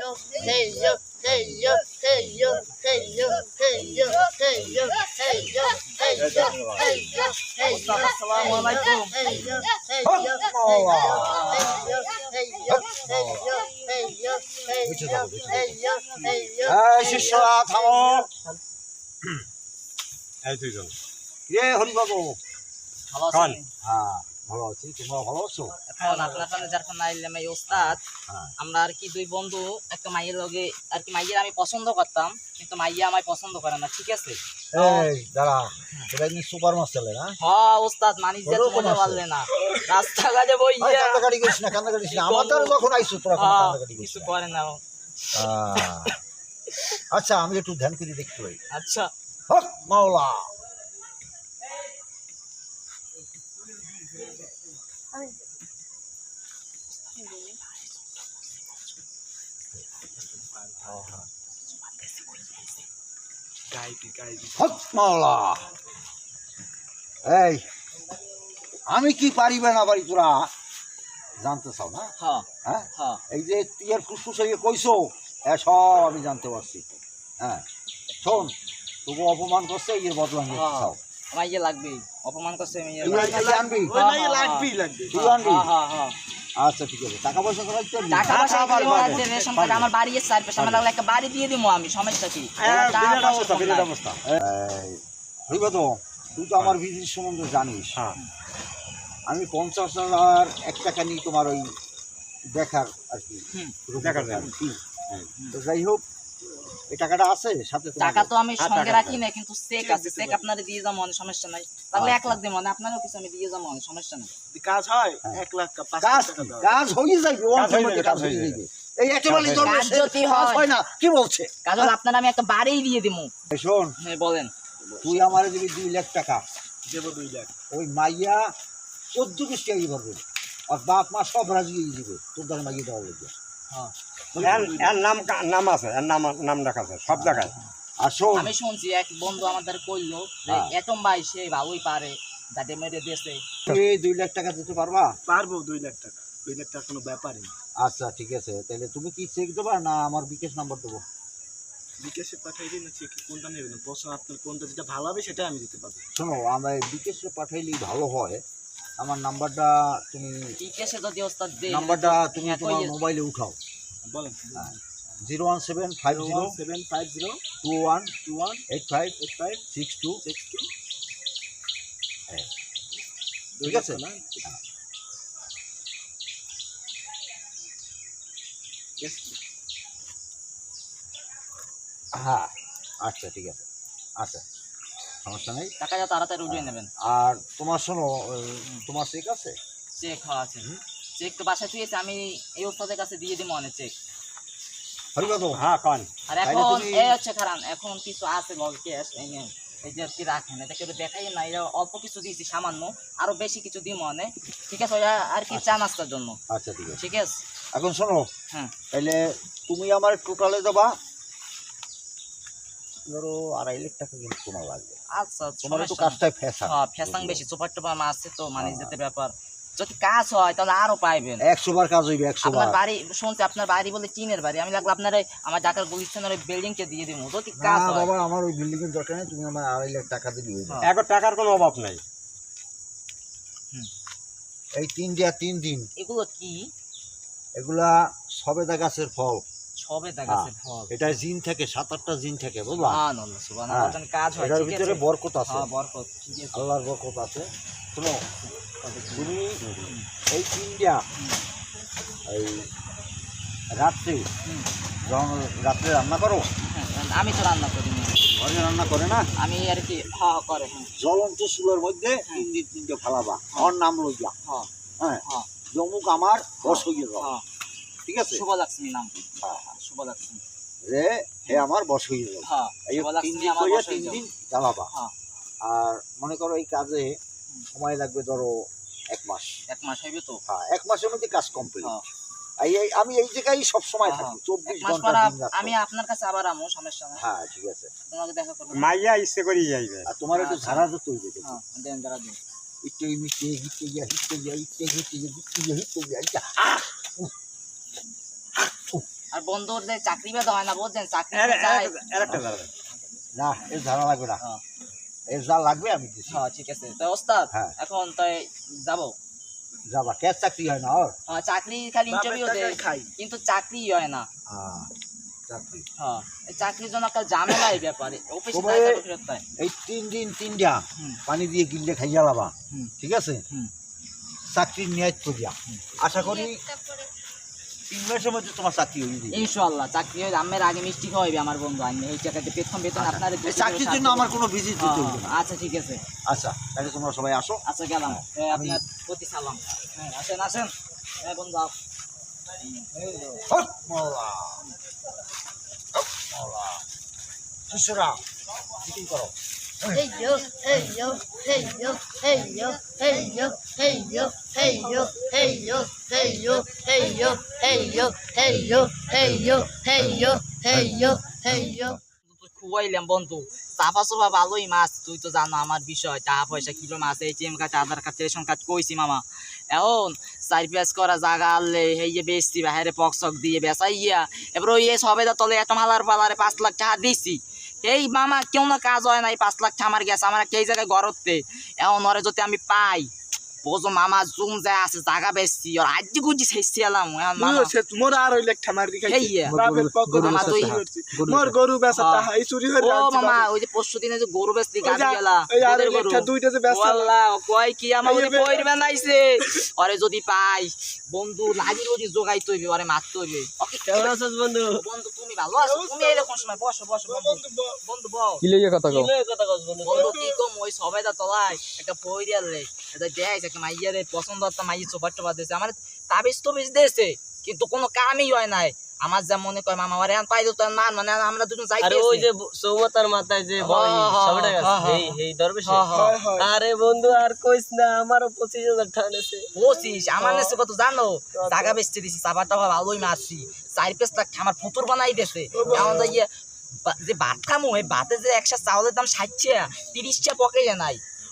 hey yo, hey yo, hey yo, hey yo, hey yo, hey yo, hey yo, hey yo, hey yo, hey yo, আসসালামু আলাইকুম। hey yo, hey yo, hey yo, hey yo, hey yo, hey yo, hey yo, hey yo, hey yo, hey yo, এই শিষ্যরা থামো এই দুইজন রে হরিবাবু ভালো খান। আছেন হ্যাঁ ভালো আছি তোমরা ভালো আছো? এখন আপনার সামনে যারখান আইলাম এই ওস্তাদ। হ্যাঁ। আমরা আর কি দুই বন্ধু একটা মাইয়ের লগে আর কি মাইয়ের আমি পছন্দ করতাম কিন্তু মাইয়া আমায় পছন্দ করে না ঠিক আছে? এই দাঁড়া এটা কিন্তু সুপার না? হ ওস্তাদ মানিস যে আছে। পারলে না। রাস্তাঘাটে ওই বইয়া কান্দাকাটি করিস না কান্দাকাটি করিস না। আমার দ্বারা যখন আইসো তোরা হ্যাঁ, কান্দাকাটি করিস কিছু করে না। আচ্ছা আমি একটু ধ্যান করে দেখতে পাই। আচ্ছা। হক মাওলা হক মাওলা এই আমি কি পারিবে না পারি তোরা? জানতে চাও না? হ্যাঁ হ্যাঁ? হ্যাঁ। এই যে তুই এর ফুসফুসে কইছো এ সব আমি জানতে পারছি। হ্যাঁ শোন তবু অপমান করছে এর বদলা হ্যাঁ। চাও। মাইয়ে লাগবে অপমান করছে হ্যাঁ, হ্যাঁ, লাগবেই লাগবে। তুই আনবি? হ্যাঁ হ্যাঁ হ্যাঁ। আচ্ছা ঠিক আছে। টাকা পয়সা তো টাকা পয়সা রেশন কার্ড আমার বাড়ি এসে আর পেশা আমার লাগলে একটা বাড়ি দিয়ে দিবো আমি সমস্যা কি? অবস্থা হরিবাদ তুই তো আমার বিজনেস সম্বন্ধে জানিস। হ্যাঁ। আমি পঞ্চাশ হাজার এক টাকা নিয়ে তোমার ওই দেখার আর কি। হুম। দেখার। হ্যাঁ। তো যাই হোক এই টাকাটা আছে সাথে টাকা তো আমি হ্যাঁ, সঙ্গে রাখি না কিন্তু চেক আছে চেক আপনারে দিয়ে যাব অনেক সমস্যা নাই। তাহলে এক লাখ দিব মানে আপনারও কিছু আমি দিয়ে যাব অনেক সমস্যা নাই। কাজ হয় হ্যাঁ। এক লাখ কাজ কি? কাজ হয়ে যাবে কাজ হয়ে যাবে, হয়ে হয়ে এই একেবারে হয়। হয় না বলছে? কাজল আপনার আমি একটা বাড়ি দিয়ে দিব শোন হ্যাঁ বলেন। তুই আমার দিবি দুই লাখ টাকা। দেবো দুই লাখ। ওই মাইয়া চোদ্দ কোটি টাকা পারবে আর বাপ মা সব রাজি হয়ে যাবে তোর দ্বারা মাইয়া দেওয়া লাগবে এর এর নাম নাম আছে এর নাম নাম রাখা আছে সব জায়গায়। আর শোন। আমি শুনছি এক বন্ধু আমাদের কইলো যে হ্যাঁ। এটম ভাই সে ভালোই পারে যাতে মেরে দিয়েছে তুই দুই লাখ টাকা দিতে পারবা? পারব দুই লাখ টাকা। দুই লাখ টাকা কোনো ব্যাপারই আচ্ছা ঠিক আছে। তাহলে তুমি কি চেক দেবা না আমার বিকাশ নাম্বার দেবো? বিকাশে পাঠাই না চেক কোনটা নেবেন পছন্দ আপনার কোনটা যেটা ভালো হবে সেটা আমি দিতে পারব। শোনো আমার বিকাশে পাঠাইলেই ভালো হয়। আমার নাম্বারটা তুমি ঠিক আছে যদি ওস্তাদ নাম্বারটা তুমি হ্যাঁ, তোমার মোবাইলে উঠাও। বলেন। Zero one seven five zero seven five zero two one two one eight five eight five six two six two. ঠিক আছে? হ্যাঁ। আচ্ছা ঠিক আছে। আচ্ছা সমস্যা নেই। টাকা যা তাড়াতাড়ি উঠিয়ে নেবেন। আর তোমার শোনো তোমার চেক আছে? চেক হওয়া আছে। চেক তো বাসায় তুই আমি এই ওস্তাদের কাছে দিয়ে দিব অনেক চেক। হরিবাদ হ্যাঁ কন। আর এখন তুমি- এই হচ্ছে কারণ এখন কিছু আছে বল ক্যাশ এই যে কি রাখেন এটা কেউ দেখাই না এটা অল্প কিছু দিয়েছি সামান্য আরও বেশি কিছু দিই মনে ঠিক আছে ওটা আর কি চা নাস্তার জন্য। আচ্ছা ঠিক আছে। ঠিক আছে? এখন শোনো হ্যাঁ। তাহলে তুমি আমার টোটালে দেবা ধরো আড়াই লাখ টাকা কিন্তু তোমার লাগবে। আচ্ছা তোমার একটু। কাজটাই ফেসা হ্যাঁ ফ্যাসাং বেশি চোপার টোপার মাছ আছে তো মানে যেতে ব্যাপার। যদি কাজ হয় তাহলে আরও পাইবেন। একশো বার কাজ হইবে একশো বার। বাড়ি শুনছি আপনার বাড়ি বলে চীনের বাড়ি। আমি লাগল আপনার আমার ঢাকার গুলিস্তানের ওই বিল্ডিং কে দিয়ে দিব যদি কাজ হয়। বাবা আমার ওই বিল্ডিং এর দরকার নেই তুমি আমার আড়াই লাখ টাকা দিলে হয়ে যাবে। হ্যাঁ। এখন টাকার কোনো অভাব নাই। এই তিন দিয়া তিন দিন। এগুলো কি? এগুলা সবেদা গাছের ফল। এটা জিন থাকে সাত আটটা জিন থাকে সুবহানাল্লাহ সুবহানাল্লাহ। কাজ হয় এটার ভিতরে বরকত আছে। হ্যাঁ বরকত আল্লাহর বরকত আছে। শোনো তুমি এই তিনটা। এই রাত্রে যখন রাত্রে রান্না করো? হ্যাঁ, আমি তো রান্না করি না। ঘরে রান্না করে না? আমি আর কি হ্যাঁ করে হ্যাঁ। জ্বলন্ত চুলের মধ্যে তিন দিন তিনটে ফালাবা। আমার নাম লইয়া হ্যাঁ। জমুক আমার বস হয়ে হ্যাঁ। ঠিক আছে? শুভ নাম। হ্যাঁ, হ্যাঁ শুভ রে হে আমার বস হয়ে হ্যাঁ শুভ তিন দিন তিন দিন জ্বালাবা। আর মনে করো এই কাজে সময় লাগবে ধরো এক মাস এক মাস হইবে তো হ্যাঁ এক মাসের মধ্যে কাজ কমপ্লিট হ্যাঁ। আমি এই জায়গায় সব সময় হ্যাঁ, থাকি এক চব্বিশ ঘণ্টা আমি আপনার কাছে আবার আমো সমস্যা নাই হ্যাঁ ঠিক আছে তোমাকে দেখা করব মাইয়া ইচ্ছে করি যাইবে আর তোমার একটু। ঝাড়া দেখি। হ্যাঁ দেন মিটে হিটে হিটে হিটে হিটে হিটে ইটা আহ! উহ! আহ! উহ! আর বন্ধুর যে চাকরি বেদা হয় না বুঝছেন চাকরি না এর ধারা লাগবে না হ্যাঁ। যা লাগবে আমি দিচ্ছি হ্যাঁ ঠিক আছে। তো ওস্তাদ হ্যাঁ। এখন তো যাব। যাবা ক্যাশ চাকরি হয় না ওর? হ্যাঁ, চাকরি খালি ইন্টারভিউ দেয়। কিন্তু চাকরি হয় না। আহ, চাকরি। হ্যাঁ এই চাকরির জন্য একটা ঝামেলা এই ব্যাপারে। অফিসে এই তিন দিন তিনটা। পানি দিয়ে গিললে খাইয়া লাবা। হুম। ঠিক আছে। চাকরির ন্যায় করিয়া। আশা করি তিন মাসের মধ্যে তোমার চাকরি হয়ে যাবে ইনশাআল্লাহ চাকরি হয়ে আমের আগে মিষ্টি খাওয়াইবে আমার বন্ধু আইনে এই টাকাতে বেতন বেতন আপনার চাকরির জন্য আমার কোনো ভিজিট দিতে হবে আচ্ছা ঠিক আছে। আচ্ছা তাহলে তোমরা সবাই আসো। আচ্ছা গেলাম। আপনার প্রতি সালাম। হ্যাঁ আসেন আসেন। হ্যাঁ বন্ধু মাওলা। শিষ্যরা মিটিং করো। Hey yo, hey ভালোই মাছ তুই তো জানো আমার বিষয় টাকা পয়সা কিলো মাছ ATM card Aadhaar card ration card করা এই যে বেচতি বাহারে পকসক দিয়ে বেচাইয়া এবার ওই তলে একটা মালার পালারে পাঁচ লাখ টাকা দিছি এই মামা কেউ না কাজ হয় না এই পাঁচ লাখ আমার গেছে, আমার এই জায়গায় গড়তে? এখন ওরে যদি আমি পাই। বোঝো মামা জুম যায় আছে জাগা ওর আজি গুজি শেষছি এলাম সে মোর আর ওই লেখা মার মামা তুই- মোর গরু বেচা। তাহা এই চুরি হয়ে ও মামা ওই যে পরশু দিনে যে গরু গাড়ি গেলা ওই আর ওই লেখা দুইটা যে বেচা ওয়াল্লাহ, কয় কি আমার বে- কইর বানাইছে। ওরে যদি পাই বন্ধু লাগি রোজি জোগাই তৈবে ওরে মার তৈবে ওকে কেমন আছিস বন্ধু? বন্ধু তুমি ভালো আছো তুমি এরকম সময় বসো বসো বন্ধু বন্ধু। বন্ধু বল কি লইয়া কথা কও? কথা কস বন্ধু? বন্ধু কি কম ওই সবাইটা তলায় একটা বই দিয়ালে এটা দেখাইছে একটা মাইয়ারে পছন্দ একটা মাইয়ের চোপার দিয়েছে আমার তাবিজ তবিজ দিয়েছে কিন্তু কোনো কামই হয় নাই। আমার যা মনে কয় মামা পাই তো মান মানে আমরা দুজন আরে ওই যে মাথায় যে বই হ্যাঁ, হ্যাঁ, সবটা গেছে হ্যাঁ। এই এই দরবেশ। আরে বন্ধু আর কইস না আমারও পঁচিশ হাজার টাকা নেছে পঁচিশ? আমার নেছে কত জানো? জায়গা বেচতে দিছি চাপা টাপা ভালোই মারছি চার পেঁচ লাখ আমার ফুতুর বানাই দিয়েছে এমন তো ইয়ে যে ভাত খামো এই ভাতে যে একশো চাউলের দাম ষাটছে তিরিশটা পকেটে নাই।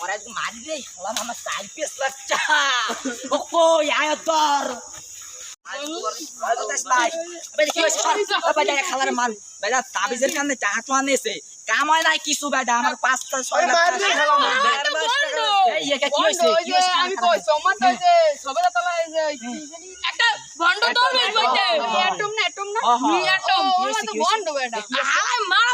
ওরা মারবে হলাম আমার চাল পেস লাগছে ওকো আয় তোর। খালার মাল। বেটা তাবিজের কারণে টাকা তো আনেছে। কাম হয় নাই কিছু বেটা আমার পাঁচটা ছয় লাখ একটা ভন্ড তো অ্যাটম না অ্যাটম না? অ্যাটম তো ভন্ড বেটা। মারা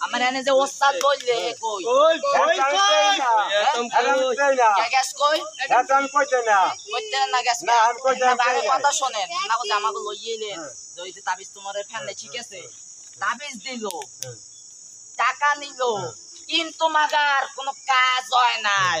আমার এনে যে ওস্তাদ বললে হ্যাঁ, হ্যাঁ, হ্যাঁ, কথা শোনেন না আমাকে তাবিজ তোমার ফ্যানলে ঠিক আছে? তাবিজ দিল। টাকা নিল। কিন্তু মাগার কোনো কাজ হয় নাই।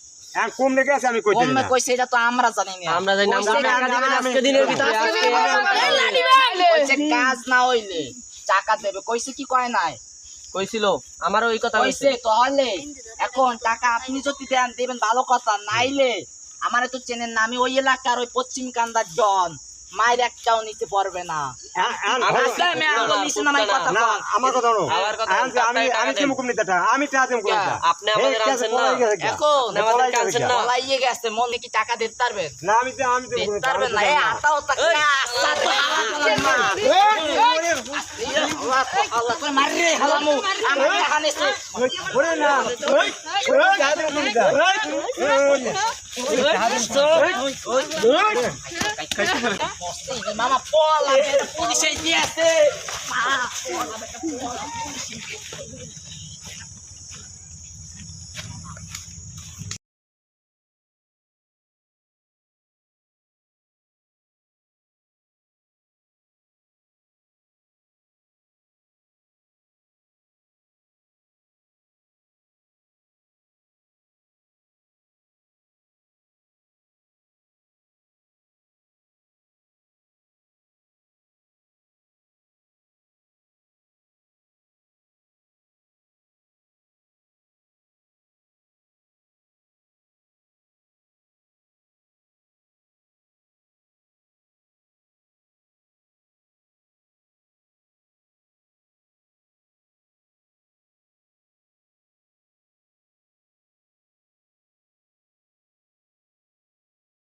কম লেগে আছে আমি কইতে কমে কইছে এটা তো আমরা জানি না। আমরা জানি না, টাকা আজকে দিনের ভিতরে। কইছে কাজ না হইলে দেবে কইছে কি কয় নাই? কইছিল আমারও ওই কথা কইছে কইছে। তাহলে এখন টাকা আপনি যদি দেন দেবেন ভালো কথা নাইলে আমারে তো চেনেন না আমি ওই এলাকার ওই পশ্চিম কান্দার ডন মায়ের একটাও নিতে পারবে না আচ্ছা। আমার কথা আমি টাকা আমি কি মুকুম নিতে আমি টাকা দেব কোন কে? আপনি আমাদের আনছেন না এখন আমাদের আনছেন না পলাইয়ে গেছে মনে কি টাকা দিতে পারবেন না আমি তো আমি দিতে পারবেন না এই আতাও তাকে আচ্ছা তো হালা করলেন না আল্লাহ হালামু আমার টাকা নিছে ওরে না ওই ওই টাকা দেব কোন দিতে মামা পলা পুলিশে দিয়েছে